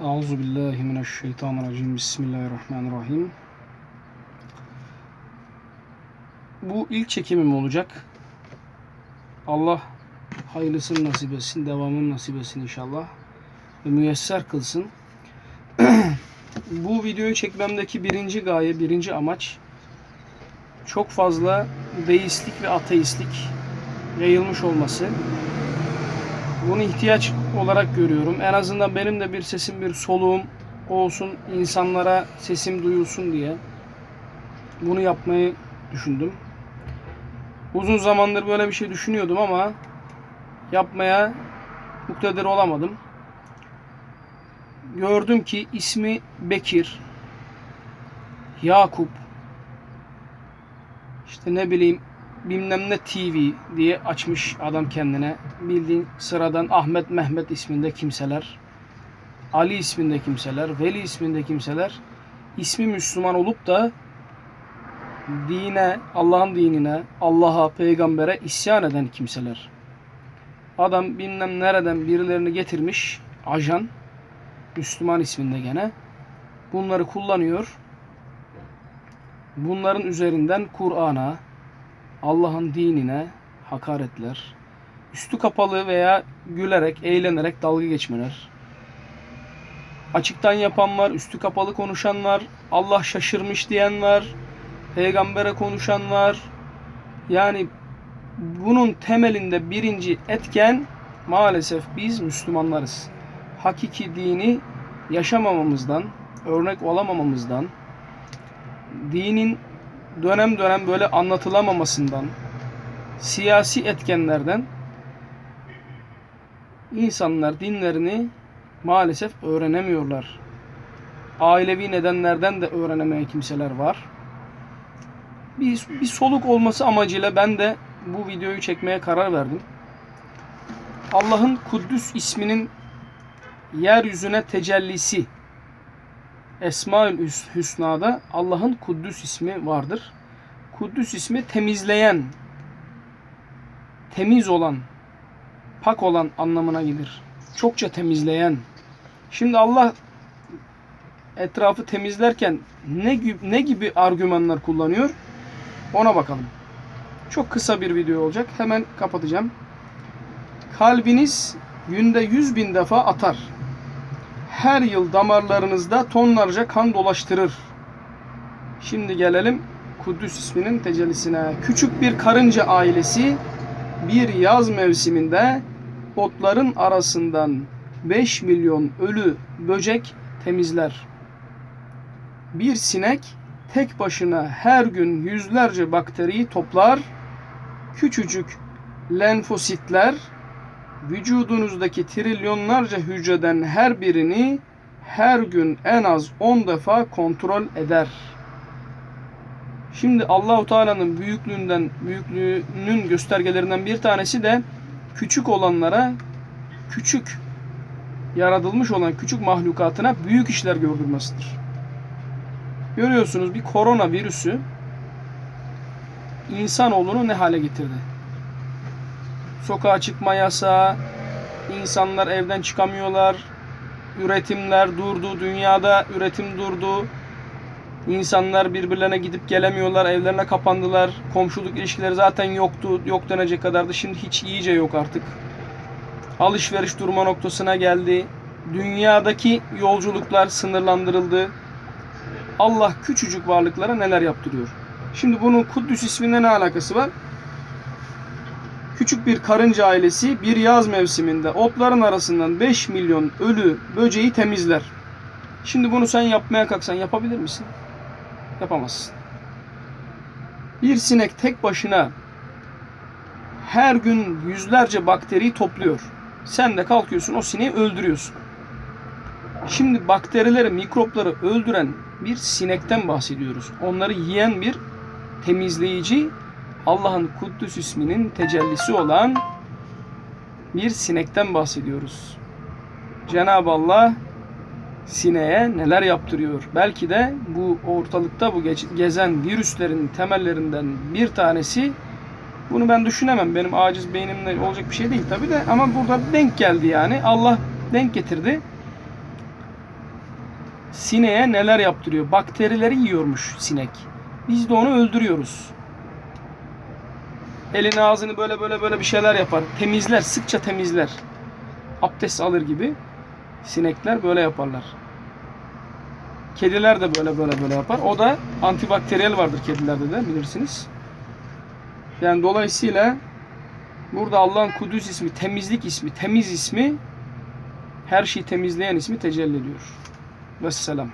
Euzu billahi mineşşeytanirracim. Bismillahirrahmanirrahim. Bu ilk çekimim olacak. Allah hayırlısını nasip etsin, devamını nasip etsin inşallah. Ve müyesser kılsın. Bu videoyu çekmemdeki birinci gaye, birinci amaç çok fazla deistlik ve ateistlik yayılmış olması. Bunu ihtiyaç olarak görüyorum. En azından benim de bir sesim, bir soluğum olsun, insanlara sesim duyulsun diye bunu yapmayı düşündüm. Uzun zamandır böyle bir şey düşünüyordum ama yapmaya muktedir olamadım. Gördüm ki ismi Bekir, Yakup, işte ne bileyim bilmem ne TV diye açmış adam kendine. Bildiğin sıradan Ahmet Mehmet isminde kimseler, Ali isminde kimseler, Veli isminde kimseler ismi Müslüman olup da dine, Allah'ın dinine, Allah'a, peygambere isyan eden kimseler. Adam bilmem nereden birilerini getirmiş, ajan, Müslüman isminde gene. Bunları kullanıyor. Bunların üzerinden Kur'an'a, Allah'ın dinine hakaretler, üstü kapalı veya gülerek, eğlenerek dalga geçmeler. Açıktan yapan var, üstü kapalı konuşan var, Allah şaşırmış diyen var, peygambere konuşan var. Yani bunun temelinde birinci etken maalesef biz Müslümanlarız. Hakiki dini yaşamamamızdan, örnek olamamamızdan, dinin dönem dönem böyle anlatılamamasından, siyasi etkenlerden insanlar dinlerini maalesef öğrenemiyorlar. Ailevi nedenlerden de öğrenemeyen kimseler var. Bir, bir soluk olması amacıyla ben de bu videoyu çekmeye karar verdim. Allah'ın Kuddüs isminin yeryüzüne tecellisi Esmaül Hüsna'da Allah'ın Kuddüs ismi vardır. Kuddüs ismi temizleyen, temiz olan, pak olan anlamına gelir. Çokça temizleyen. Şimdi Allah etrafı temizlerken ne gibi, ne gibi argümanlar kullanıyor? Ona bakalım. Çok kısa bir video olacak. Hemen kapatacağım. Kalbiniz günde yüz bin defa atar her yıl damarlarınızda tonlarca kan dolaştırır. Şimdi gelelim Kudüs isminin tecellisine. Küçük bir karınca ailesi bir yaz mevsiminde otların arasından 5 milyon ölü böcek temizler. Bir sinek tek başına her gün yüzlerce bakteriyi toplar. Küçücük lenfositler vücudunuzdaki trilyonlarca hücreden her birini her gün en az 10 defa kontrol eder. Şimdi Allahu Teala'nın büyüklüğünden büyüklüğünün göstergelerinden bir tanesi de küçük olanlara küçük yaratılmış olan küçük mahlukatına büyük işler gördürmesidir. Görüyorsunuz bir korona virüsü insanoğlunu ne hale getirdi? Sokağa çıkma yasağı, insanlar evden çıkamıyorlar, üretimler durdu, dünyada üretim durdu. İnsanlar birbirlerine gidip gelemiyorlar, evlerine kapandılar. Komşuluk ilişkileri zaten yoktu, yok denecek kadardı. Şimdi hiç iyice yok artık. Alışveriş durma noktasına geldi. Dünyadaki yolculuklar sınırlandırıldı. Allah küçücük varlıklara neler yaptırıyor. Şimdi bunun Kuddüs isminde ne alakası var? Küçük bir karınca ailesi bir yaz mevsiminde otların arasından 5 milyon ölü böceği temizler. Şimdi bunu sen yapmaya kalksan yapabilir misin? Yapamazsın. Bir sinek tek başına her gün yüzlerce bakteriyi topluyor. Sen de kalkıyorsun o sineği öldürüyorsun. Şimdi bakterileri, mikropları öldüren bir sinekten bahsediyoruz. Onları yiyen bir temizleyici Allah'ın Kuddüs isminin tecellisi olan bir sinekten bahsediyoruz. Cenab-ı Allah sineğe neler yaptırıyor? Belki de bu ortalıkta bu gezen virüslerin temellerinden bir tanesi bunu ben düşünemem. Benim aciz beynimle olacak bir şey değil tabi de ama burada denk geldi yani. Allah denk getirdi. sineğe neler yaptırıyor? Bakterileri yiyormuş sinek. Biz de onu öldürüyoruz. Elini ağzını böyle böyle böyle bir şeyler yapar. Temizler, sıkça temizler. Abdest alır gibi. Sinekler böyle yaparlar. Kediler de böyle böyle böyle yapar. O da antibakteriyel vardır kedilerde de bilirsiniz. Yani dolayısıyla burada Allah'ın Kudüs ismi, temizlik ismi, temiz ismi her şeyi temizleyen ismi tecelli ediyor. Vesselam.